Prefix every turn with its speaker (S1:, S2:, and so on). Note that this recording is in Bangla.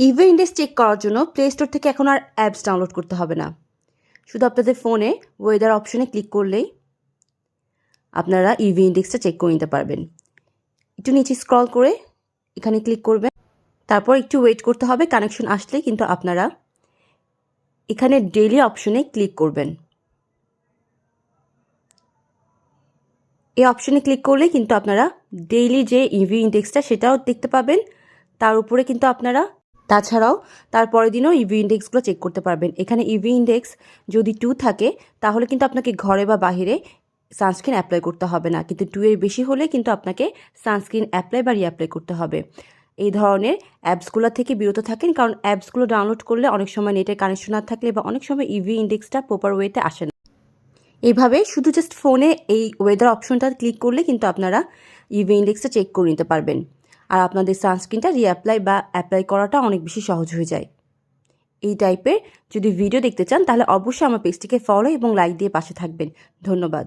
S1: ইভি ইন্ডেক্স চেক করার জন্য প্লে স্টোর থেকে এখন আর অ্যাপস ডাউনলোড করতে হবে না। শুধু আপনাদের ফোনে ওয়েদার অপশনে ক্লিক করলেই আপনারা ইভি ইন্ডেক্সটা চেক করে নিতে পারবেন। একটু নিচে স্ক্রল করে এখানে ক্লিক করবেন। তারপর একটু ওয়েট করতে হবে কানেকশন আসলে কিন্তু আপনারা এখানে ডেইলি অপশনে ক্লিক করবেন। এই অপশনে ক্লিক করলে কিন্তু আপনারা ডেইলি যে ইভি ইন্ডেক্সটা সেটাও দেখতে পাবেন। তার উপরে কিন্তু আপনারা তাছাড়াও তার পরের দিনও ইভি ইন্ডেক্সগুলো চেক করতে পারবেন। এখানে ইভি ইন্ডেক্স যদি টু থাকে, তাহলে কিন্তু আপনাকে ঘরে বা বাহিরে সানস্ক্রিন অ্যাপ্লাই করতে হবে না। কিন্তু টু এর বেশি হলে কিন্তু আপনাকে সানস্ক্রিন অ্যাপ্লাই বা রিঅ্যাপ্লাই করতে হবে। এই ধরনের অ্যাপসগুলো থেকে বিরত থাকেন, কারণ অ্যাপসগুলো ডাউনলোড করলে অনেক সময় নেটের কানেকশন না থাকলে বা অনেক সময় ইভি ইন্ডেক্সটা প্রপার ওয়েতে আসে না। এইভাবে শুধু জাস্ট ফোনে এই ওয়েদার অপশনটা ক্লিক করলে কিন্তু আপনারা ইভি ইন্ডেক্সটা চেক করে নিতে পারবেন। আর আপনাদের সানস্ক্রিনটা রিঅ্যাপ্লাই বা অ্যাপ্লাই করাটা অনেক বেশি সহজ হয়ে যায়। এই টাইপের যদি ভিডিও দেখতে চান, তাহলে অবশ্যই আমার পেজটিকে ফলো এবং লাইক দিয়ে পাশে থাকবেন। ধন্যবাদ।